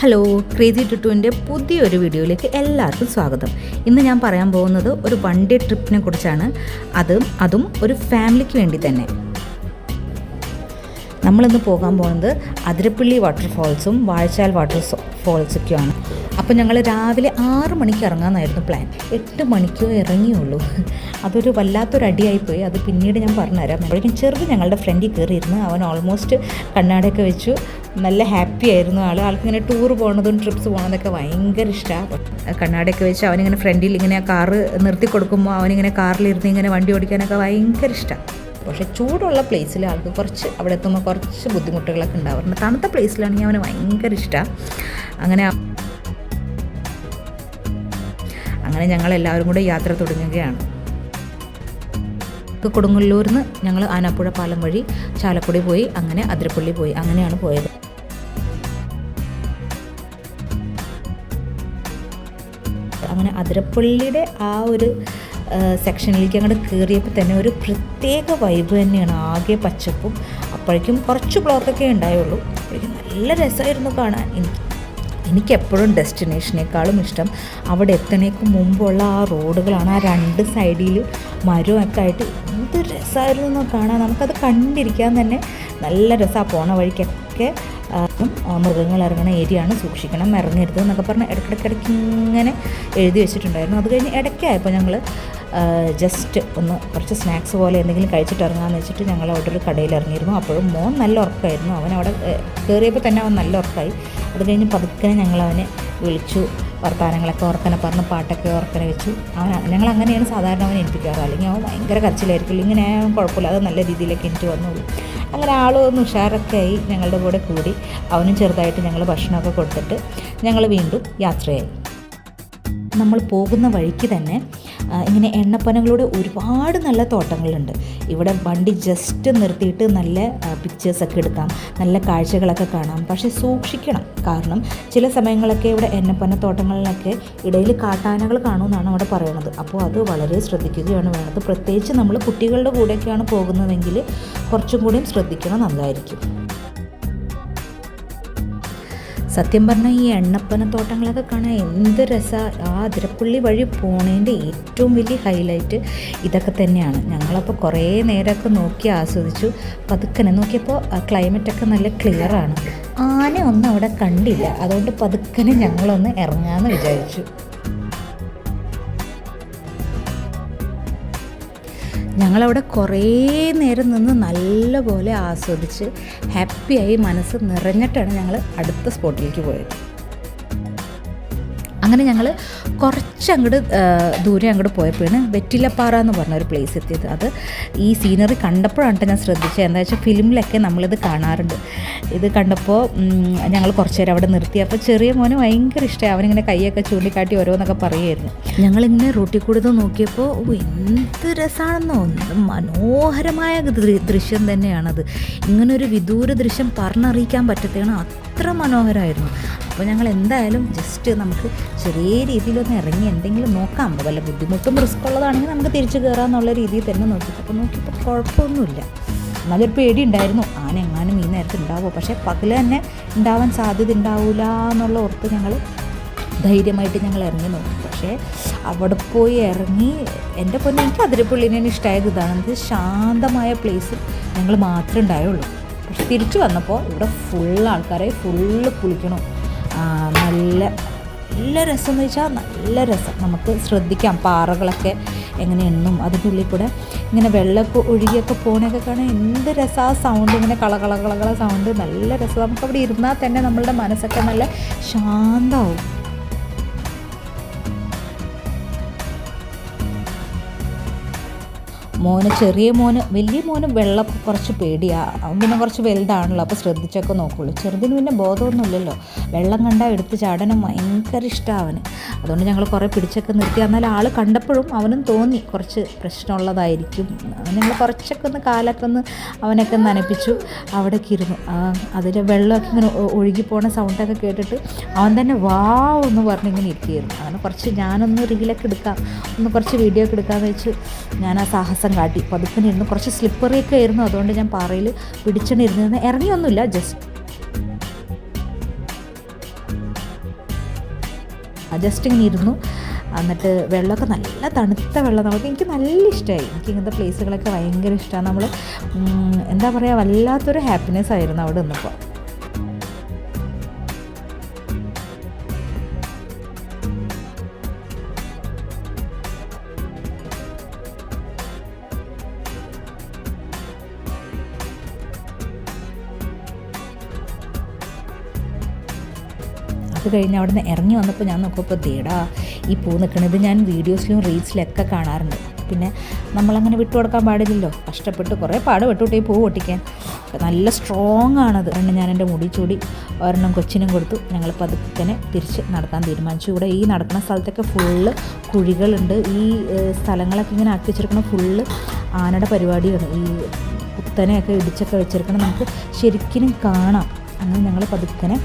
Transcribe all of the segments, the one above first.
Hello crazy ടുട്ടുവിന്റെ പുതിയൊരു വീഡിയോയിലേക്ക് എല്ലാവർക്കും സ്വാഗതം. ഇന്ന് ഞാൻ പറയാൻ പോകുന്നത് ഒരു വൺ ഡേ ട്രിപ്പിനെ കുറിച്ചാണ്. അതും അതും ഒരു ഫാമിലിക്ക് വേണ്ടി തന്നെ. നമ്മളിന്ന് പോകാൻ പോകുന്നത് അതിരപ്പള്ളി വാട്ടർഫോൾസും വാഴച്ചാൽ വാട്ടർ ഫാൾസൊക്കെയാണ് അപ്പോൾ ഞങ്ങൾ രാവിലെ ആറ് മണിക്ക് ഇറങ്ങാമെന്നായിരുന്നു പ്ലാൻ എട്ട് മണിക്ക് ഇറങ്ങിയുള്ളൂ അതൊരു വല്ലാത്തൊരു അടിയായിപ്പോയി. അത് പിന്നീട് ഞാൻ പറഞ്ഞുതരാം. അപ്പോഴേക്കും ചെറുത് ഞങ്ങളുടെ ഫ്രണ്ടിൽ കയറിയിരുന്നു അവൻ ഓൾമോസ്റ്റ് കണ്ണാടയൊക്കെ വെച്ചു. നല്ല ഹാപ്പി ആയിരുന്നു ആൾ ആൾക്കിങ്ങനെ ടൂർ പോകണതും ട്രിപ്സ് പോകണതൊക്കെ ഭയങ്കര ഇഷ്ടമാണ് കണ്ണാടയൊക്കെ വെച്ച് അവനിങ്ങനെ ഫ്രണ്ടിൽ ഇങ്ങനെ കാറ് നിർത്തി കൊടുക്കുമ്പോൾ അവനിങ്ങനെ കാറിലിരുന്ന് ഇങ്ങനെ വണ്ടി ഓടിക്കാനൊക്കെ ഭയങ്കര ഇഷ്ടമാണ് പക്ഷേ ചൂടുള്ള പ്ലേസിൽ ആൾക്ക് കുറച്ച് അവിടെ എത്തുമ്പോൾ കുറച്ച് ബുദ്ധിമുട്ടുകളൊക്കെ ഉണ്ടാവാറുണ്ട് തണുത്ത പ്ലേസിലാണെങ്കിൽ അവന് ഭയങ്കര ഇഷ്ടമാണ് അങ്ങനെ അങ്ങനെ ഞങ്ങൾ എല്ലാവരും കൂടെ യാത്ര തുടങ്ങുകയാണ്. കൊടുങ്ങല്ലൂരിൽ നിന്ന് ഞങ്ങൾ ആനാപ്പുഴ പാലം വഴി ചാലക്കുടി പോയി അങ്ങനെ അതിരപ്പള്ളി പോയി. അങ്ങനെയാണ് പോയത്. അങ്ങനെ അതിരപ്പള്ളിയുടെ ആ ഒരു സെക്ഷനിലേക്ക് അങ്ങോട്ട് കയറിയപ്പോൾ തന്നെ ഒരു പ്രത്യേക വൈബ് തന്നെയാണ്. ആകെ പച്ചപ്പും അപ്പോഴേക്കും കുറച്ച് ബ്ലോക്കൊക്കെ ഉണ്ടായുള്ളൂ. അപ്പോഴേക്കും നല്ല രസമായിരുന്നു കാണാൻ. എനിക്ക് എനിക്കെപ്പോഴും ഡെസ്റ്റിനേഷനേക്കാളും ഇഷ്ടം അവിടെ എത്തണേക്ക് മുമ്പുള്ള ആ റോഡുകളാണ്. ആ രണ്ട് സൈഡിൽ മരമൊക്കെ ആയിട്ട് എന്ത് രസമായിരുന്നു കാണാൻ. നമുക്കത് കണ്ടിരിക്കാൻ തന്നെ നല്ല രസമാണ് പോണ വഴിക്കൊക്കെ. മൃഗങ്ങൾ ഇറങ്ങുന്ന ഏരിയ ആണ്. സൂക്ഷിക്കണം ഇറങ്ങരുത് എന്നൊക്കെ പറഞ്ഞ് ഇടയ്ക്കിടയ്ക്കിടയ്ക്ക് ഇങ്ങനെ എഴുതി വെച്ചിട്ടുണ്ടായിരുന്നു. അത് കഴിഞ്ഞ് ഇടയ്ക്കായപ്പോൾ ഞങ്ങൾ ജസ്റ്റ് ഒന്ന് കുറച്ച് സ്നാക്സ് പോലെ എന്തെങ്കിലും കഴിച്ചിട്ട് ഇറങ്ങാമെന്ന് വെച്ചിട്ട് ഞങ്ങൾ അവിടെ ഒരു കടയിൽ ഇറങ്ങിയിരുന്നു അപ്പോഴും മോൻ നല്ല ഉറക്കമായിരുന്നു അവൻ അവിടെ കയറിയപ്പോൾ തന്നെ അവൻ നല്ല ഉറക്കമായി അത് കഴിഞ്ഞ് പതുക്കനെ ഞങ്ങൾ അവനെ വിളിച്ചു വർത്തമാനങ്ങളൊക്കെ ഓർക്കനെ പറഞ്ഞ് പാട്ടൊക്കെ ഓർക്കനെ വെച്ചു. അവൻ ഞങ്ങൾ അങ്ങനെയാണ് സാധാരണ അവൻ എനിപ്പിക്കാറ് അല്ലെങ്കിൽ അവൻ ഭയങ്കര കരച്ചിലായിരിക്കും. ഇങ്ങനെ കുഴപ്പമില്ല. അത് നല്ല രീതിയിലൊക്കെ എനിക്ക് വന്നുള്ളൂ അങ്ങനെ ആളൊന്ന് ഉഷാറൊക്കെ ആയി ഞങ്ങളുടെ കൂടെ കൂടി. അവനും ചെറുതായിട്ട് ഞങ്ങൾ ഭക്ഷണമൊക്കെ കൊടുത്തിട്ട് ഞങ്ങൾ വീണ്ടും യാത്രയായി. നമ്മൾ പോകുന്ന വഴിക്ക് തന്നെ ഇങ്ങനെ എണ്ണപ്പനകളുടെ ഒരുപാട് നല്ല തോട്ടങ്ങളുണ്ട്. ഇവിടെ വണ്ടി ജസ്റ്റ് നിർത്തിയിട്ട് നല്ല പിക്ചേഴ്സൊക്കെ എടുക്കാം നല്ല കാഴ്ചകളൊക്കെ കാണാം. പക്ഷേ സൂക്ഷിക്കണം. കാരണം ചില സമയങ്ങളൊക്കെ ഇവിടെ എണ്ണപ്പന തോട്ടങ്ങളിലൊക്കെ ഇടയിൽ കാട്ടാനകൾ കാണുമെന്നാണ് അവിടെ പറയുന്നത് അപ്പോൾ അത് വളരെ ശ്രദ്ധിക്കുകയാണ് വേണ്ടത്. പ്രത്യേകിച്ച് നമ്മൾ കുട്ടികളുടെ കൂടെയൊക്കെയാണ് പോകുന്നതെങ്കിൽ കുറച്ചും കൂടിയും ശ്രദ്ധിക്കണം നല്ലതായിരിക്കും സത്യം പറഞ്ഞാൽ ഈ എണ്ണപ്പന തോട്ടങ്ങളൊക്കെ കാണാൻ എന്ത് രസമാണ് ആ അതിരപ്പള്ളി വഴി പോണേന്റെ ഏറ്റവും വലിയ ഹൈലൈറ്റ് ഇതൊക്കെ തന്നെയാണ്. ഞങ്ങളപ്പോൾ കുറേ നേരമൊക്കെ നോക്കി ആസ്വദിച്ചു. പതുക്കനെ നോക്കിയപ്പോൾ ക്ലൈമറ്റൊക്കെ നല്ല ക്ലിയറാണ് ആന ഒന്നും അവിടെ കണ്ടില്ല. അതുകൊണ്ട് പതുക്കനെ ഞങ്ങളൊന്ന് ഇറങ്ങാമെന്ന് വിചാരിച്ചു. ഞങ്ങളവിടെ കുറേ നേരം നിന്ന് നല്ലപോലെ ആസ്വദിച്ച് ഹാപ്പിയായി മനസ്സ് നിറഞ്ഞിട്ടാണ് ഞങ്ങൾ അടുത്ത സ്പോട്ടിലേക്ക് പോയത്. അങ്ങനെ ഞങ്ങൾ കുറച്ച് അങ്ങോട്ട് ദൂരെ അങ്ങോട്ട് പോയപ്പോഴാണ് വെറ്റിലപ്പാറ എന്ന് പറഞ്ഞ ഒരു പ്ലേസ് എത്തിയത്. അത് ഈ സീനറി കണ്ടപ്പോഴാണ് ഞാൻ ശ്രദ്ധിച്ചത്. എന്താ വെച്ചാൽ ഫിലിമിലൊക്കെ നമ്മളിത് കാണാറുണ്ട്. ഇത് കണ്ടപ്പോൾ ഞങ്ങൾ കുറച്ച് നേരം അവിടെ നിർത്തി. അപ്പോൾ ചെറിയ മോനെ ഭയങ്കര ഇഷ്ടമായി അവനിങ്ങനെ കൈയൊക്കെ ചൂണ്ടിക്കാട്ടി ഓരോന്നൊക്കെ പറയുമായിരുന്നു ഞങ്ങളിങ്ങനെ റൂട്ടിൽ കൂടെ നോക്കിയപ്പോൾ എന്ത് രസമാണെന്നോ മനോഹരമായ ദൃശ്യം തന്നെയാണത്. ഇങ്ങനൊരു വിദൂര ദൃശ്യം പറഞ്ഞറിയിക്കാൻ പറ്റത്തേണം. അത്ര മനോഹരമായിരുന്നു. അപ്പോൾ ഞങ്ങൾ എന്തായാലും ജസ്റ്റ് നമുക്ക് ചെറിയ രീതിയിലൊന്ന് ഇറങ്ങി എന്തെങ്കിലും നോക്കാം. വല്ല ബുദ്ധിമുട്ടും റിസ്ക് ഉള്ളതാണെങ്കിൽ നമുക്ക് തിരിച്ചു കയറാമെന്നുള്ള രീതിയിൽ തന്നെ നോക്കി അപ്പോൾ നോക്കിയപ്പോൾ കുഴപ്പമൊന്നുമില്ല. നല്ലൊരു പേടി ഉണ്ടായിരുന്നു ആന എങ്ങാനും ഈ നേരത്തെ ഉണ്ടാവുമോ? പക്ഷേ പകൽ തന്നെ ഉണ്ടാവാൻ സാധ്യത ഉണ്ടാവില്ല എന്നുള്ള ഓർത്ത് ഞങ്ങൾ ധൈര്യമായിട്ട് ഞങ്ങൾ ഇറങ്ങി നോക്കി. പക്ഷേ അവിടെ പോയി ഇറങ്ങി എന്റെ പൊന്നെ എനിക്ക് അതിരപ്പള്ളിനെ ഇഷ്ടമായത് ഇതാണ് ഇത് ശാന്തമായ പ്ലേസ് ഞങ്ങൾ മാത്രമേ ഉണ്ടായുള്ളൂ. പക്ഷെ തിരിച്ചു വന്നപ്പോൾ ഇവിടെ ഫുൾ ആൾക്കാരെ ഫുള്ള് കുളിക്കണം. നല്ല നല്ല രസം എന്ന് വെച്ചാൽ നല്ല രസം. നമുക്ക് ശ്രദ്ധിക്കാം പാറകളൊക്കെ എങ്ങനെ എണ്ണും. അതിന്റെ ഉള്ളിൽ കൂടെ ഇങ്ങനെ വെള്ളമൊക്കെ ഒഴുകിയൊക്കെ പോകണൊക്കെ കാണാൻ എന്ത് രസം ആ സൗണ്ട് ഇങ്ങനെ കള കള കള കള സൗണ്ട് നല്ല രസം. നമുക്കവിടെ ഇരുന്നാൽ തന്നെ നമ്മളുടെ മനസ്സൊക്കെ നല്ല ശാന്തമാവും മോന് ചെറിയ മോന് വലിയ മോന് വെള്ളം കുറച്ച് പേടിയാണ് അവൻ പിന്നെ കുറച്ച് വലുതാണല്ലോ അപ്പോൾ ശ്രദ്ധിച്ചൊക്കെ നോക്കുള്ളൂ. ചെറുതിന് പിന്നെ ബോധമൊന്നുമില്ലല്ലോ വെള്ളം കണ്ടാൽ എടുത്ത് ചാടനം ഭയങ്കര ഇഷ്ടമാണ് അതുകൊണ്ട് ഞങ്ങൾ കുറേ പിടിച്ചൊക്കെ നിർത്തി. എന്നാൽ ആൾ കണ്ടപ്പോഴും അവനും തോന്നി കുറച്ച് പ്രശ്നമുള്ളതായിരിക്കും. ഞങ്ങൾ കുറച്ചൊക്കെ ഒന്ന് കാലൊക്കെ ഒന്ന് അവനൊക്കെ നനപ്പിച്ചു. അവിടേക്ക് ഇരുന്നു. അതിൽ വെള്ളമൊക്കെ ഇങ്ങനെ ഒഴുകി പോണ സൗണ്ടൊക്കെ കേട്ടിട്ട് അവൻ തന്നെ വാവ് എന്ന് പറഞ്ഞിങ്ങനെ ഇരിക്കുകയായിരുന്നു. അവന് കുറച്ച് ഞാനൊന്ന് റീലൊക്കെ എടുക്കാം ഒന്ന് കുറച്ച് വീഡിയോ ഒക്കെ എടുക്കാമെന്ന് വെച്ച് ഞാൻ ആ സാഹസം ദിവസം കാട്ടി. പതുക്കനിരുന്ന് കുറച്ച് സ്ലിപ്പറിയൊക്കെ ആയിരുന്നു. അതുകൊണ്ട് ഞാൻ പാറയിൽ പിടിച്ചിട്ടിരുന്നിരുന്ന് ഇറങ്ങിയൊന്നുമില്ല. ജസ്റ്റ് ജസ്റ്റ് ഇങ്ങനെ ഇരുന്നു. എന്നിട്ട് വെള്ളമൊക്കെ നല്ല തണുത്ത വെള്ളം നമുക്ക് എനിക്ക് നല്ല ഇഷ്ടമായി. എനിക്ക് ഇങ്ങനത്തെ പ്ലേസുകളൊക്കെ ഭയങ്കര ഇഷ്ടമാണ്. നമ്മൾ എന്താ പറയുക വല്ലാത്തൊരു ഹാപ്പിനെസ് ആയിരുന്നു അവിടെ നിന്നപ്പോൾ. അത് കഴിഞ്ഞ് അവിടെ നിന്ന് ഇറങ്ങി വന്നപ്പോൾ ഞാൻ നോക്കുമ്പോൾ തേടാ ഈ പൂ നിൽക്കുന്നത് ഞാൻ വീഡിയോസിലും റീൽസിലൊക്കെ കാണാറുണ്ട്. പിന്നെ നമ്മളങ്ങനെ വിട്ടു കൊടുക്കാൻ പാടില്ലല്ലോ. കഷ്ടപ്പെട്ട് കുറേ പാട് വിട്ടുവിട്ട് ഈ പൂ പൊട്ടിക്കാൻ. നല്ല സ്ട്രോങ് ആണത്. അതുകൊണ്ട് ഞാൻ എന്റെ മുടി ചൂടി ഒരെണ്ണം കൊച്ചിനും കൊടുത്തു. ഞങ്ങൾ പതുക്കനെ തിരിച്ച് നടക്കാൻ തീരുമാനിച്ചു. ഇവിടെ ഈ നടക്കുന്ന സ്ഥലത്തൊക്കെ ഫുള്ള് കുഴികളുണ്ട്. ഈ സ്ഥലങ്ങളൊക്കെ ഇങ്ങനെ ആക്കി വെച്ചിരിക്കുന്ന ഫുള്ള് ആനയുടെ പരിപാടിയാണ്. ഈ കുത്തനെയൊക്കെ ഇടിച്ചൊക്കെ വെച്ചിരിക്കണം നമുക്ക് ശരിക്കും കാണാം. അങ്ങനെ ഞങ്ങൾ പതുക്കനെ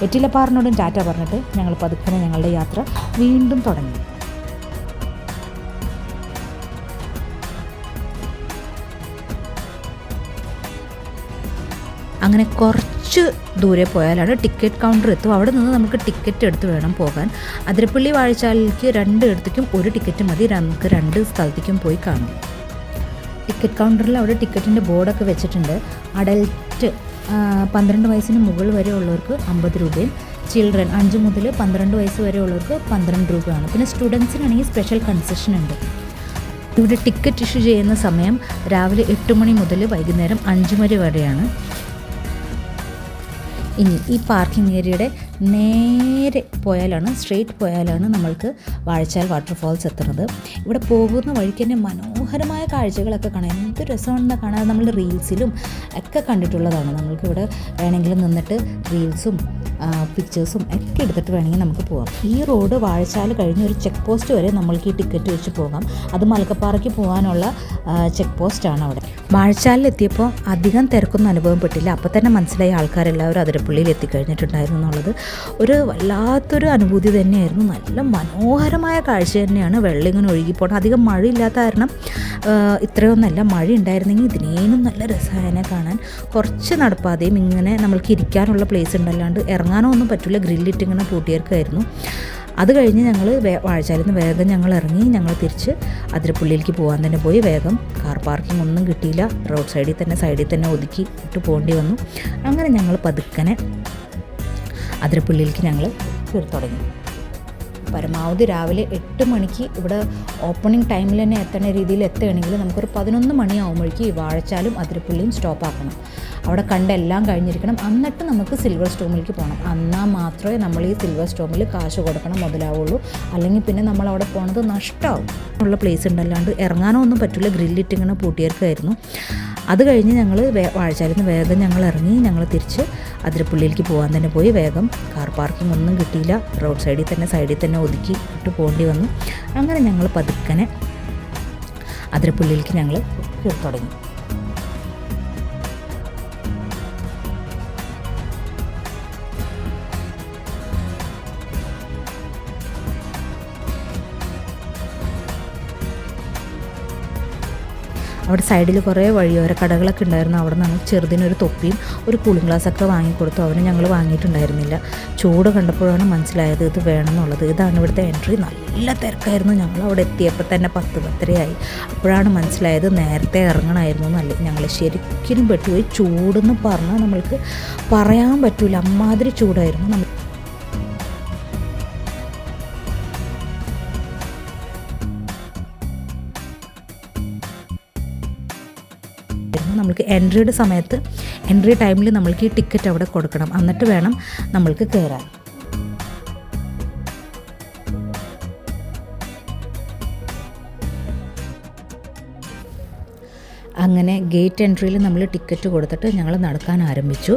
വെറ്റിലപ്പാറിനോടും ടാറ്റ പറഞ്ഞിട്ട് ഞങ്ങൾ പതുക്കനെ ഞങ്ങളുടെ യാത്ര വീണ്ടും തുടങ്ങി. അങ്ങനെ കുറച്ച് ദൂരെ പോയാലാണ് ടിക്കറ്റ് കൗണ്ടർ എത്തും അവിടെ നിന്ന് നമുക്ക് ടിക്കറ്റ് എടുത്ത് വേണം പോകാൻ. അതിരപ്പള്ളി വാഴച്ചാലിലേക്ക് രണ്ട് ഇടത്തേക്കും ഒരു ടിക്കറ്റ് മതി. നമുക്ക് രണ്ട് സ്ഥലത്തേക്കും പോയി കാണാം. ടിക്കറ്റ് കൗണ്ടറിൽ അവിടെ ടിക്കറ്റിന്റെ ബോർഡൊക്കെ വെച്ചിട്ടുണ്ട്. അഡൽറ്റ് പന്ത്രണ്ട് വയസ്സിന് മുകളിൽ വരെ ഉള്ളവർക്ക് അമ്പത് രൂപയും ചിൽഡ്രൻ അഞ്ച് മുതൽ പന്ത്രണ്ട് വയസ്സ് വരെ ഉള്ളവർക്ക് പന്ത്രണ്ട് രൂപയാണ്. പിന്നെ സ്റ്റുഡൻസിനാണെങ്കിൽ സ്പെഷ്യൽ കൺസെഷൻ ഉണ്ട്. ഇവിടെ ടിക്കറ്റ് ഇഷ്യൂ ചെയ്യുന്ന സമയം രാവിലെ എട്ട് മണി മുതൽ വൈകുന്നേരം അഞ്ച് മണി വരെയാണ്. ഇനി ഈ പാർക്കിംഗ് ഏരിയയുടെ നേരെ പോയാലാണ് സ്ട്രെയിറ്റ് പോയാലാണ് നമ്മൾക്ക് വാഴച്ചാൽ വാട്ടർഫാൾസ് എത്തുന്നത്. ഇവിടെ പോകുന്ന വഴിക്ക് തന്നെ മനോഹരമായ കാഴ്ചകളൊക്കെ കാണാം. എന്ത് രസമാണെന്ന് കാണാൻ നമ്മൾ റീൽസിലും ഒക്കെ കണ്ടിട്ടുള്ളതാണ്. നമ്മൾക്ക് ഇവിടെ വേണമെങ്കിൽ നിന്നിട്ട് റീൽസും പിക്ചേഴ്സും ഒക്കെ എടുത്തിട്ട് വേണമെങ്കിൽ നമുക്ക് പോകാം ഈ റോഡ് വാഴച്ചാൽ കഴിഞ്ഞ് ഒരു ചെക്ക് പോസ്റ്റ് വരെ നമ്മൾക്ക് ഈ ടിക്കറ്റ് വെച്ച് പോകാം. അത് മലക്കപ്പാറയ്ക്ക് പോകാനുള്ള ചെക്ക് പോസ്റ്റാണ് അവിടെ. വാഴച്ചാലിൽ എത്തിയപ്പോൾ അധികം തിരക്കൊന്നും അനുഭവപ്പെട്ടില്ല. അപ്പോൾ തന്നെ മനസ്സിലായി ആൾക്കാരെല്ലാവരും അതിരപ്പള്ളിയിൽ എത്തിക്കഴിഞ്ഞിട്ടുണ്ടായിരുന്നു എന്നുള്ളത്. ഒരു വല്ലാത്തൊരു അനുഭൂതി തന്നെയായിരുന്നു. നല്ല മനോഹരമായ കാഴ്ച തന്നെയാണ് വെള്ളം ഇങ്ങനെ ഒഴുകിപ്പോണം അധികം മഴയില്ലാത്ത കാരണം ഇത്രയും ഇത്രയൊന്നല്ല മഴ ഉണ്ടായിരുന്നെങ്കിൽ ഇതിനേനും നല്ല രസമായനെ കാണാൻ. കുറച്ച് നടപ്പാതെയും ഇങ്ങനെ നമ്മൾക്ക് ഇരിക്കാനുള്ള പ്ലേസ് ഉണ്ടല്ലാണ്ട് ഇറങ്ങാനോ ഒന്നും പറ്റില്ല ഗ്രില്ലിട്ട് ഇങ്ങനെ പൂട്ടിയേർക്കായിരുന്നു അത് കഴിഞ്ഞ് ഞങ്ങൾ വാഴച്ചാലിൽ നിന്ന് വേഗം ഞങ്ങൾ ഇറങ്ങി. ഞങ്ങൾ തിരിച്ച് അതിരപ്പള്ളിയിലേക്ക് പോകാൻ തന്നെ പോയി. വേഗം കാർ പാർക്കിംഗ് ഒന്നും കിട്ടിയില്ല. റോഡ് സൈഡിൽ തന്നെ സൈഡിൽ തന്നെ ഒതുക്കി ഇട്ട് പോകേണ്ടി വന്നു. അങ്ങനെ ഞങ്ങൾ പതുക്കനെ അതിരപ്പള്ളിയിലേക്ക് ഞങ്ങൾ കയറി തുടങ്ങി. പരമാവധി രാവിലെ എട്ട് മണിക്ക് ഇവിടെ ഓപ്പണിംഗ് ടൈമിൽ തന്നെ എത്തേണ്ട രീതിയിൽ എത്തുകയാണെങ്കിൽ നമുക്കൊരു പതിനൊന്ന് മണിയാകുമ്പോഴേക്കും ഈ വാഴച്ചാലും അതിരപ്പള്ളിയും സ്റ്റോപ്പ് ആക്കണം അവിടെ കണ്ടെല്ലാം കഴിഞ്ഞിരിക്കണം. എന്നിട്ട് നമുക്ക് സിൽവർ സ്റ്റോമിലേക്ക് പോകണം എന്നാൽ മാത്രമേ നമ്മൾ ഈ സിൽവർ സ്റ്റോമിൽ കാശ് കൊടുക്കണം മുതലാവുള്ളൂ. അല്ലെങ്കിൽ പിന്നെ നമ്മൾ അവിടെ പോണത് നഷ്ടമാവും ഉള്ള പ്ലേസ് ഉണ്ടല്ലാണ്ട് ഇറങ്ങാനോ ഒന്നും പറ്റില്ല ഗ്രില്ലിട്ട് ഇങ്ങനെ പൂട്ടിയേർക്കായിരുന്നു. അത് കഴിഞ്ഞ് ഞങ്ങൾ വാഴച്ചാലിൽ നിന്ന് വേഗം ഞങ്ങൾ ഇറങ്ങി. ഞങ്ങൾ തിരിച്ച് അതിരപ്പള്ളിയിലേക്ക് പോകാൻ തന്നെ പോയി. വേഗം കാർ പാർക്കിംഗ് ഒന്നും കിട്ടിയില്ല. റോഡ് സൈഡിൽ തന്നെ സൈഡിൽ തന്നെ ഒതുക്കി ഇട്ട് പോകേണ്ടി വന്നു. അങ്ങനെ ഞങ്ങൾ പതുക്കനെ അതിരപ്പള്ളിയിലേക്ക് ഞങ്ങൾ തുടങ്ങി. അവിടെ സൈഡിൽ കുറേ വഴിയോര കടകളൊക്കെ ഉണ്ടായിരുന്നു. അവിടെ നിന്ന് ചെറുതിനൊരു തൊപ്പിയും ഒരു കൂളിംഗ് ഗ്ലാസ്സൊക്കെ വാങ്ങിക്കൊടുത്തു. അവന് ഞങ്ങൾ വാങ്ങിയിട്ടുണ്ടായിരുന്നില്ല. ചൂട് കണ്ടപ്പോഴാണ് മനസ്സിലായത് ഇത് വേണമെന്നുള്ളത്. ഇതാണ് ഇവിടുത്തെ എൻട്രി നല്ല തിരക്കായിരുന്നു ഞങ്ങൾ അവിടെ എത്തിയപ്പോൾ തന്നെ പത്ത് പത്തരയായി. അപ്പോഴാണ് മനസ്സിലായത് നേരത്തെ ഇറങ്ങണമായിരുന്നു എന്നല്ലേ. ഞങ്ങൾ ശരിക്കും പെട്ടുപോയി ചൂടെന്ന് പറഞ്ഞാൽ നമ്മൾക്ക് പറയാൻ പറ്റൂല. അമ്മാതിരി ചൂടായിരുന്നു. നമ്മൾ നമ്മൾക്ക് എൻട്രിയുടെ സമയത്ത് എൻട്രി ടൈമിൽ നമ്മൾക്ക് ഈ ടിക്കറ്റ് അവിടെ കൊടുക്കണം. എന്നിട്ട് വേണം നമ്മൾക്ക് കയറാൻ അങ്ങനെ ഗേറ്റ് എൻട്രിയിൽ നമ്മൾ ടിക്കറ്റ് കൊടുത്തിട്ട് ഞങ്ങൾ നടക്കാൻ ആരംഭിച്ചു.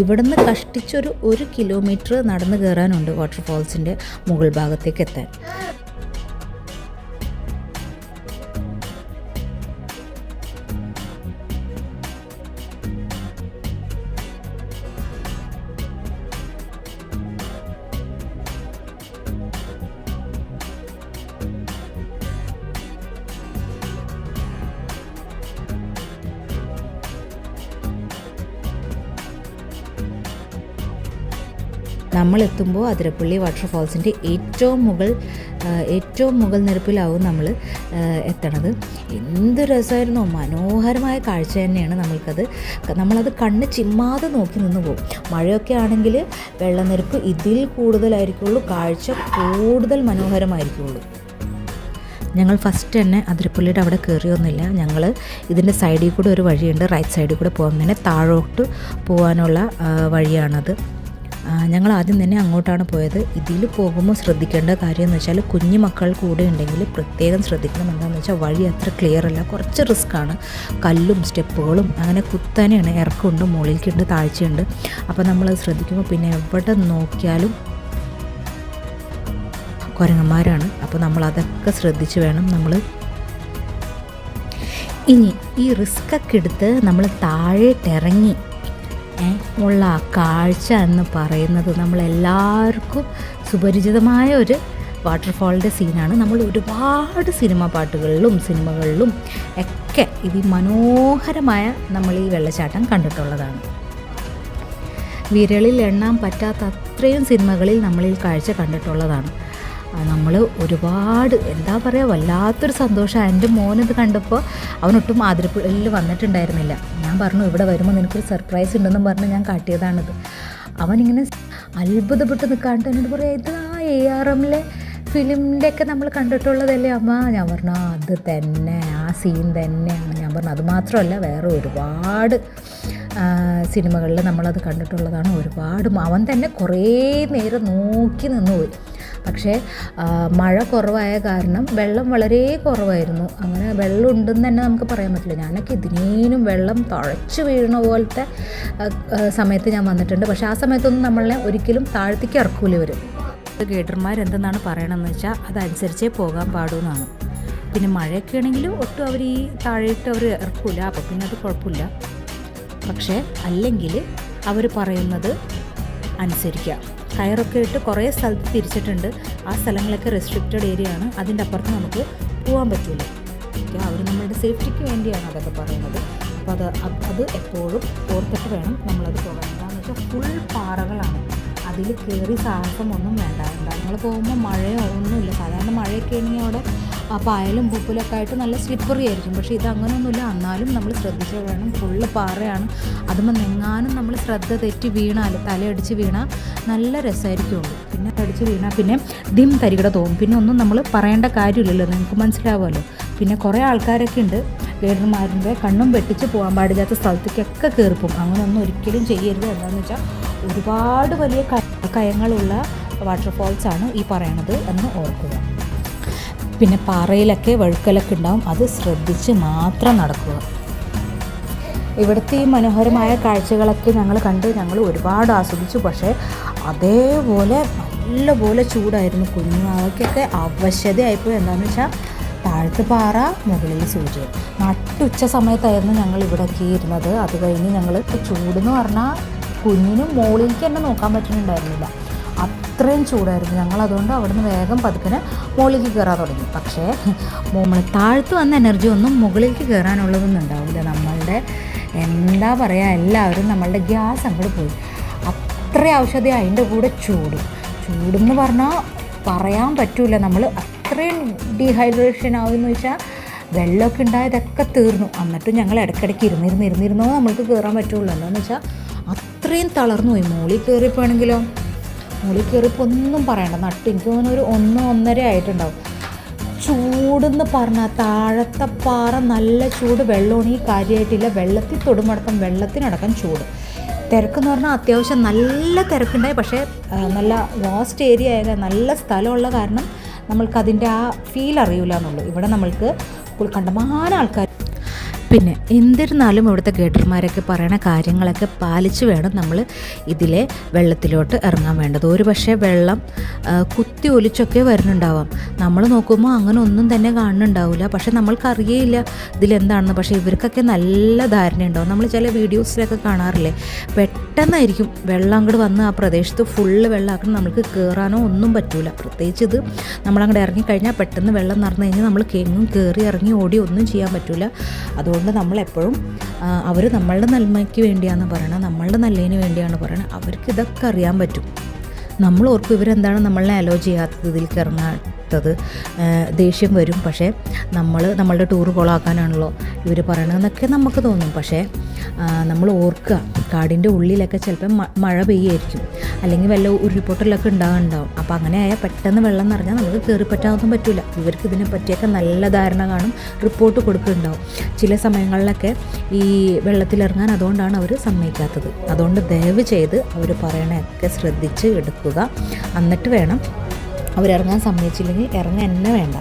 ഇവിടുന്ന് കഷ്ടിച്ചൊരു ഒരു കിലോമീറ്റർ നടന്ന് കയറാനുണ്ട് വാട്ടർഫോൾസിന്റെ മുകൾ ഭാഗത്തേക്ക് എത്താൻ. നമ്മൾ എത്തുമ്പോൾ അതിരപ്പള്ളി വാട്ടർഫാൾസിന്റെ ഏറ്റവും മുകൾ ഏറ്റവും മുകൾ നിരപ്പിലാവും നമ്മൾ എത്തണത്. എന്ത് രസമായിരുന്നു. മനോഹരമായ കാഴ്ച തന്നെയാണ് നമ്മൾക്കത്. നമ്മളത് കണ്ണ് ചിമ്മാതെ നോക്കി നിന്ന് പോകും. മഴയൊക്കെ ആണെങ്കിൽ വെള്ളനിരപ്പ് ഇതിൽ കൂടുതലായിരിക്കുള്ളൂ. കാഴ്ച കൂടുതൽ മനോഹരമായിരിക്കുള്ളൂ. ഞങ്ങൾ ഫസ്റ്റ് തന്നെ അതിരപ്പള്ളിയുടെ അവിടെ കയറിയൊന്നുമില്ല ഞങ്ങൾ ഇതിന്റെ സൈഡിൽ കൂടെ ഒരു വഴിയുണ്ട്. റൈറ്റ് സൈഡിൽ കൂടെ പോകുന്നതിന് താഴോട്ട് പോകാനുള്ള വഴിയാണത്. ഞങ്ങൾ ആദ്യം തന്നെ അങ്ങോട്ടാണ് പോയത്. ഇതിൽ പോകുമ്പോൾ ശ്രദ്ധിക്കേണ്ട കാര്യം എന്ന് വെച്ചാൽ കുഞ്ഞു മക്കൾ കൂടെ ഉണ്ടെങ്കിൽ പ്രത്യേകം ശ്രദ്ധിക്കണം. എന്താണെന്ന് വെച്ചാൽ വഴി അത്ര ക്ലിയർ അല്ല. കുറച്ച് റിസ്ക് ആണ്. കല്ലും സ്റ്റെപ്പുകളും അങ്ങനെ കുത്തനെയാണ് ഇറക്കമുണ്ട്. മുകളിലേക്കുണ്ട് താഴ്ചയുണ്ട്. അപ്പോൾ നമ്മൾ ശ്രദ്ധിക്കുമ്പോൾ പിന്നെ എവിടെ നോക്കിയാലും കുരങ്ങന്മാരാണ്. അപ്പോൾ നമ്മൾ അതൊക്കെ ശ്രദ്ധിച്ച് വേണം നമ്മൾ ഇനി ഈ റിസ്ക്കൊക്കെ എടുത്ത് നമ്മൾ താഴേട്ടിറങ്ങി ഉള്ള ആ കാഴ്ച എന്ന് പറയുന്നത് നമ്മളെല്ലാവർക്കും സുപരിചിതമായ ഒരു വാട്ടർഫാളിന്റെ സീനാണ്. നമ്മൾ ഒരുപാട് സിനിമ പാട്ടുകളിലും സിനിമകളിലും ഒക്കെ ഇത് മനോഹരമായ നമ്മൾ ഈ വെള്ളച്ചാട്ടം കണ്ടിട്ടുള്ളതാണ്. വിരളിൽ എണ്ണാൻ പറ്റാത്ത അത്രയും സിനിമകളിൽ നമ്മൾ ഈ കാഴ്ച കണ്ടിട്ടുള്ളതാണ്. നമ്മൾ ഒരുപാട് എന്താ പറയുക വല്ലാത്തൊരു സന്തോഷം. എന്റെ മോനത് കണ്ടപ്പോൾ അവനൊട്ടും ആതിരപ്പള്ളിയിൽ വന്നിട്ടുണ്ടായിരുന്നില്ല. ഞാൻ പറഞ്ഞു ഇവിടെ വരുമ്പോൾ നിനക്കൊരു സർപ്രൈസ് ഉണ്ടെന്നും പറഞ്ഞ് ഞാൻ കാട്ടിയതാണിത്. അവനിങ്ങനെ അത്ഭുതപ്പെട്ട് നിൽക്കാണ്ട് എന്നോട് പറയാം ഇത് ആ എ ആർ എമ്മിലെ ഫിലിമിന്റെ ഒക്കെ നമ്മൾ കണ്ടിട്ടുള്ളതല്ലേ? അമ്മ ഞാൻ പറഞ്ഞു "ആ, അത് തന്നെ ആ സീൻ തന്നെയാണ് ഞാൻ പറഞ്ഞു അത് മാത്രമല്ല വേറെ ഒരുപാട് സിനിമകളിൽ നമ്മളത് കണ്ടിട്ടുള്ളതാണ്. ഒരുപാട് അവൻ തന്നെ കുറേ നേരം നോക്കി നിന്നുപോയി. പക്ഷേ മഴ കുറവായ കാരണം വെള്ളം വളരെ കുറവായിരുന്നു. അങ്ങനെ വെള്ളം ഉണ്ടെന്ന് തന്നെ നമുക്ക് പറയാൻ പറ്റില്ല. ഞാനൊക്കെ ഇതിനേനും വെള്ളം തുഴച്ച് വീഴുന്ന പോലത്തെ സമയത്ത് ഞാൻ വന്നിട്ടുണ്ട്. പക്ഷേ ആ സമയത്തൊന്നും നമ്മളെ ഒരിക്കലും താഴ്ത്തിക്ക് ഇറക്കൂല വരും ഗൈഡർമാർ എന്തെന്നാണ് പറയണമെന്ന് വെച്ചാൽ അതനുസരിച്ചേ പോകാൻ പാടൂ എന്നാണ്. പിന്നെ മഴയൊക്കെ ആണെങ്കിലും ഒട്ടും അവർ ഈ താഴെയിട്ട് അവർ ഇറക്കൂല. അപ്പോൾ പിന്നെ അത് കുഴപ്പമില്ല. പക്ഷേ അല്ലെങ്കിൽ അവർ പറയുന്നത് അനുസരിക്കുക കയറൊക്കെ ഇട്ട് കുറേ സ്ഥലത്ത് തിരിച്ചിട്ടുണ്ട്. ആ സ്ഥലങ്ങളൊക്കെ റെസ്ട്രിക്റ്റഡ് ഏരിയ ആണ്. അതിന്റെ അപ്പുറത്ത് നമുക്ക് പോകാൻ പറ്റില്ല ഓക്കെ അവർ നമ്മളുടെ സേഫ്റ്റിക്ക് വേണ്ടിയാണ് അതൊക്കെ പറയുന്നത്. അപ്പോൾ അത് അത് എപ്പോഴും ഓർത്തിട്ട് വേണം നമ്മളത് പോകാൻ. എന്താണെന്ന് വെച്ചാൽ ഫുൾ പാറകളാണ്. അതിൽ കയറി സാഹസം ഒന്നും വേണ്ട. എന്താ നമ്മൾ പോകുമ്പോൾ മഴയോ ഒന്നുമില്ല. സാധാരണ മഴയൊക്കെ ആണെങ്കിൽ അവിടെ ആ പായലും പൂപ്പലൊക്കെ ആയിട്ട് നല്ല സ്ലിപ്പറി ആയിരിക്കും. പക്ഷേ ഇത് അങ്ങനെയൊന്നുമില്ല എന്നാലും നമ്മൾ ശ്രദ്ധിച്ച് വേണം. ഫുള്ള് പാറയാണ്. അതുമ്പോൾ നെങ്ങാനും നമ്മൾ ശ്രദ്ധ തെറ്റി വീണാൽ തലയടിച്ച് വീണാൽ നല്ല രസമായിരിക്കുള്ളൂ. പിന്നെ അടിച്ച് വീണാൽ പിന്നെ ദിം തരികിട തോന്നും. പിന്നെ ഒന്നും നമ്മൾ പറയേണ്ട കാര്യമില്ലല്ലോ. നിങ്ങൾക്ക് മനസ്സിലാവുമല്ലോ. പിന്നെ കുറേ ആൾക്കാരൊക്കെ ഉണ്ട്. ഗൈഡർമാരുടെ കണ്ണും വെട്ടിച്ച് പോകാൻ പാടില്ലാത്ത സ്ഥലത്തേക്കൊക്കെ കയറിപ്പോവും അങ്ങനെയൊന്നും ഒരിക്കലും ചെയ്യരുത്. എന്താണെന്ന് വെച്ചാൽ ഒരുപാട് വലിയ കയങ്ങളുള്ള വാട്ടർഫോൾസ് ആണ് ഈ പറയണത് എന്ന് ഓർക്കുക. പിന്നെ പാറയിലൊക്കെ വഴുക്കലൊക്കെ ഉണ്ടാവും. അത് ശ്രദ്ധിച്ച് മാത്രം നടക്കുക. ഇവിടുത്തെ ഈ മനോഹരമായ കാഴ്ചകളൊക്കെ ഞങ്ങൾ കണ്ട് ഞങ്ങൾ ഒരുപാട് ആസ്വദിച്ചു. പക്ഷേ അതേപോലെ നല്ലപോലെ ചൂടായിരുന്നു. കുഞ്ഞുങ്ങൾക്കൊക്കെ അവശതയായിപ്പോയി എന്താണെന്ന് വെച്ചാൽ താഴത്ത് പാറ മുകളിൽ സൂര്യൻ നട്ടുച്ച സമയത്തായിരുന്നു ഞങ്ങൾ ഇവിടെയൊക്കെ ഇരുന്നത് അത് കഴിഞ്ഞ് ഞങ്ങൾ ചൂടെന്ന് പറഞ്ഞാൽ കുഞ്ഞിനും മുകളിലേക്ക് തന്നെ നോക്കാൻ പറ്റുന്നുണ്ടായിരുന്നില്ല. അത്രയും ചൂടായിരുന്നു. ഞങ്ങൾ അതുകൊണ്ട് അവിടുന്ന് വേഗം പതുക്കനെ മുകളിലേക്ക് കയറാൻ തുടങ്ങി. പക്ഷേ നമ്മൾ താഴ്ത്ത് വന്ന എനർജി ഒന്നും മുകളിലേക്ക് കയറാനുള്ളതൊന്നും ഉണ്ടാവില്ല. നമ്മളുടെ എന്താ പറയുക എല്ലാവരും നമ്മളുടെ ഗ്യാസ് അങ്ങോട്ട് പോയി. അത്ര ഔഷധി അതിന്റെ കൂടെ ചൂട്. ചൂടെന്ന് പറഞ്ഞാൽ പറയാൻ പറ്റില്ല നമ്മൾ അത്രയും ഡീഹൈഡ്രേഷൻ ആവുമെന്ന് വെച്ചാൽ വെള്ളമൊക്കെ ഉണ്ടായതൊക്കെ തീർന്നു. എന്നിട്ടും ഞങ്ങൾ ഇടയ്ക്കിടയ്ക്ക് ഇരുന്നിരുന്ന് ഇരുന്നിരുന്നോ നമ്മൾക്ക് കയറാൻ പറ്റുള്ളൂ. എന്താണെന്ന് വെച്ചാൽ അത്രയും തളർന്നു പോയി. മോളിൽ കയറിയപ്പോഴാണെങ്കിലോ മുകളിൽ കയറിയപ്പോൾ ഒന്നും പറയണ്ട. നട്ട് എനിക്ക് തോന്നുന്നു ഒരു ഒന്ന് ഒന്നര ആയിട്ടുണ്ടാവും. ചൂടെന്ന് പറഞ്ഞാൽ താഴത്തെ പാറ നല്ല ചൂട് വെള്ളമാണ് ഈ കാര്യമായിട്ടില്ല വെള്ളത്തിൽ തൊടുമടക്കം വെള്ളത്തിനടക്കം ചൂട്. തിരക്കെന്ന് പറഞ്ഞാൽ അത്യാവശ്യം നല്ല തിരക്കുണ്ടായി. പക്ഷേ നല്ല വാസ്റ്റ് ഏരിയ ആയത് നല്ല സ്ഥലമുള്ള കാരണം നമ്മൾക്കതിന്റെ ആ ഫീൽ അറിയില്ല എന്നുള്ളൂ ഇവിടെ നമ്മൾക്ക് കണ്ടമാനം ആൾക്കാർ പിന്നെ എന്തിരുന്നാലും ഇവിടുത്തെ ഗൈഡർമാരൊക്കെ പറയണ കാര്യങ്ങളൊക്കെ പാലിച്ച് വേണം നമ്മൾ ഇതിലെ വെള്ളത്തിലോട്ട് ഇറങ്ങാൻ വേണ്ടത്. ഒരു പക്ഷേ വെള്ളം കുത്തി ഒലിച്ചൊക്കെ വരുന്നുണ്ടാവാം. നമ്മൾ നോക്കുമ്പോൾ അങ്ങനെ ഒന്നും തന്നെ കാണുന്നുണ്ടാവില്ല പക്ഷേ നമ്മൾക്കറിയേയില്ല ഇതിലെന്താണെന്ന്. പക്ഷേ ഇവർക്കൊക്കെ നല്ല ധാരണയുണ്ടാവും നമ്മൾ ചില വീഡിയോസിലൊക്കെ കാണാറില്ലേ? പെട്ടെന്നായിരിക്കും വെള്ളം അങ്ങോട്ട് വന്ന് ആ പ്രദേശത്ത് ഫുള്ള് വെള്ളമാക്കണം നമുക്ക് കയറാനോ ഒന്നും പറ്റൂല. പ്രത്യേകിച്ച് ഇത് നമ്മളങ്ങോട്ട് ഇറങ്ങിക്കഴിഞ്ഞാൽ പെട്ടെന്ന് വെള്ളം നിറഞ്ഞു കഴിഞ്ഞാൽ നമ്മൾ കെങ്ങും കയറി ഇറങ്ങി ഓടി ഒന്നും ചെയ്യാൻ പറ്റൂല. അതുകൊണ്ട് നമ്മളെപ്പോഴും അവർ നമ്മളുടെ നന്മയ്ക്ക് വേണ്ടിയാണ് പറയണത് നമ്മളുടെ നല്ലതിന് വേണ്ടിയാണ് പറയണത് അവർക്ക് ഇതൊക്കെ അറിയാൻ പറ്റും. നമ്മൾ ഓർക്കും ഇവരെന്താണ് നമ്മളെ അലോ ചെയ്യാത്തത് ഇതിലേക്ക് ഇറങ്ങാത്തത് ദേഷ്യം വരും. പക്ഷേ നമ്മൾ നമ്മളുടെ ടൂർ കൊളാക്കാനാണല്ലോ ഇവർ പറയണതെന്നൊക്കെ നമുക്ക് തോന്നും. പക്ഷേ നമ്മൾ ഓർക്കുക കാടിന്റെ ഉള്ളിലൊക്കെ ചിലപ്പോൾ മഴ പെയ്യായിരിക്കും. അല്ലെങ്കിൽ വല്ല ഉരുൾപൊട്ടലൊക്കെ ഉണ്ടാകുന്നുണ്ടാവും അപ്പോൾ അങ്ങനെ ആയാൽ പെട്ടെന്ന് വെള്ളം നിറഞ്ഞാൽ നമുക്ക് കയറി പറ്റാനൊന്നും പറ്റില്ല ഇവർക്ക് ഇതിനെ പറ്റിയൊക്കെ നല്ല ധാരണ കാണും. റിപ്പോർട്ട് കൊടുക്കുന്നുണ്ടാവും. ചില സമയങ്ങളിലൊക്കെ ഈ വെള്ളത്തിലിറങ്ങാൻ അതുകൊണ്ടാണ് അവർ സമ്മതിക്കാത്തത്. അതുകൊണ്ട് ദയവ് ചെയ്ത് അവർ പറയണതൊക്കെ ശ്രദ്ധിച്ച് എടുക്കുക. എന്നിട്ട് വേണം അവരിറങ്ങാൻ സമ്മതിച്ചില്ലെങ്കിൽ ഇറങ്ങാൻ തന്നെ വേണ്ട.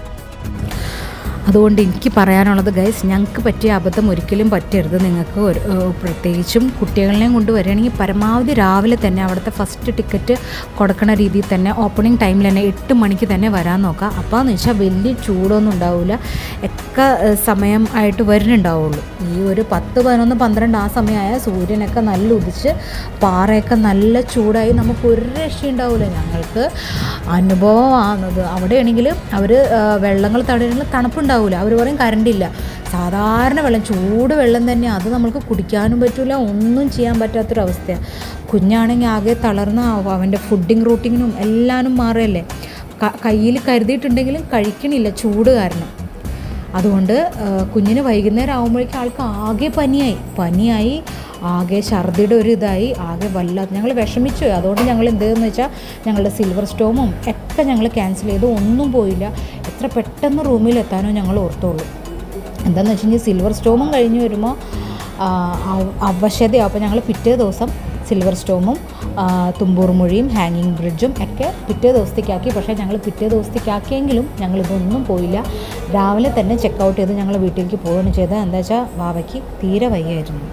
അതുകൊണ്ട് എനിക്ക് പറയാനുള്ളത് ഗൈസ് ഞങ്ങൾക്ക് പറ്റിയ അബദ്ധം ഒരിക്കലും പറ്റരുത്. നിങ്ങൾക്ക് ഒരു പ്രത്യേകിച്ചും കുട്ടികളെയും കൊണ്ട് വരികയാണെങ്കിൽ പരമാവധി രാവിലെ തന്നെ അവിടുത്തെ ഫസ്റ്റ് ടിക്കറ്റ് കൊടുക്കണ രീതിയിൽ തന്നെ ഓപ്പണിംഗ് ടൈമിൽ തന്നെ എട്ട് മണിക്ക് തന്നെ വരാൻ നോക്കുക. അപ്പോൾ എന്ന് വെച്ചാൽ വലിയ ചൂടൊന്നും ഉണ്ടാവില്ല ഒക്കെ സമയം ആയിട്ട് വരുന്നുണ്ടാവുള്ളൂ. ഈ ഒരു പത്ത് പതിനൊന്ന് പന്ത്രണ്ട് ആ സമയമായ സൂര്യനൊക്കെ നല്ല ഉദിച്ച് പാറയൊക്കെ നല്ല ചൂടായി നമുക്ക് ഒരു രക്ഷയുണ്ടാവില്ല ഞങ്ങൾക്ക് അനുഭവമാണത്. അവിടെയാണെങ്കിൽ അവർ വെള്ളങ്ങൾ തടയുന്ന തണുപ്പുണ്ടാവില്ല അവർ പറയും കറണ്ട് ഇല്ല. സാധാരണ വെള്ളം ചൂട് വെള്ളം തന്നെ. അത് നമുക്ക് കുടിക്കാനും പറ്റില്ല ഒന്നും ചെയ്യാൻ പറ്റാത്തൊരവസ്ഥയാണ് കുഞ്ഞാണെങ്കിൽ ആകെ തളർന്ന. അവന്റെ ഫുഡിങ് റൂട്ടിങ്ങിനും എല്ലാനും മാറുകയല്ലേ കയ്യിൽ കരുതിയിട്ടുണ്ടെങ്കിലും കഴിക്കണില്ല ചൂട് കാരണം. അതുകൊണ്ട് കുഞ്ഞിന് വൈകുന്നേരം ആകുമ്പോഴേക്കും ആൾക്ക് ആകെ പനിയായി. പനിയായി ആകെ ഛർദിയുടെ ഒരു ഇതായി ആകെ വല്ലാത്ത ഞങ്ങൾ വിഷമിച്ചു. അതുകൊണ്ട് ഞങ്ങൾ എന്തെന്ന് വെച്ചാൽ ഞങ്ങളുടെ സിൽവർ സ്റ്റോമും ഒക്കെ ഞങ്ങൾ ക്യാൻസൽ ചെയ്തു. ഒന്നും പോയില്ല. എത്ര പെട്ടെന്ന് റൂമിൽ എത്താനോ ഞങ്ങൾ ഓർത്തുള്ളൂ എന്താണെന്ന് വെച്ച് കഴിഞ്ഞാൽ സിൽവർ സ്റ്റോമും കഴിഞ്ഞ് വരുമ്പോൾ അവശതയാവും അപ്പോൾ ഞങ്ങൾ പിറ്റേ ദിവസം സിൽവർ സ്റ്റോമും തുമ്പൂർമുഴിയും തുമ്പൂർ ഹാങ്ങിങ് ബ്രിഡ്ജും ഒക്കെ പിറ്റേ ദിവസത്തേക്കാക്കി. പക്ഷേ ഞങ്ങൾ പിറ്റേ ദിവസത്തേക്കാക്കിയെങ്കിലും ഞങ്ങളിതൊന്നും പോയില്ല. രാവിലെ തന്നെ ചെക്ക് ഔട്ട് ചെയ്ത് ഞങ്ങൾ വീട്ടിലേക്ക് പോവുകയാണ് ചെയ്തത്. എന്താ വെച്ചാൽ വാവയ്ക്ക് തീരെ വയ്യായിരുന്നു.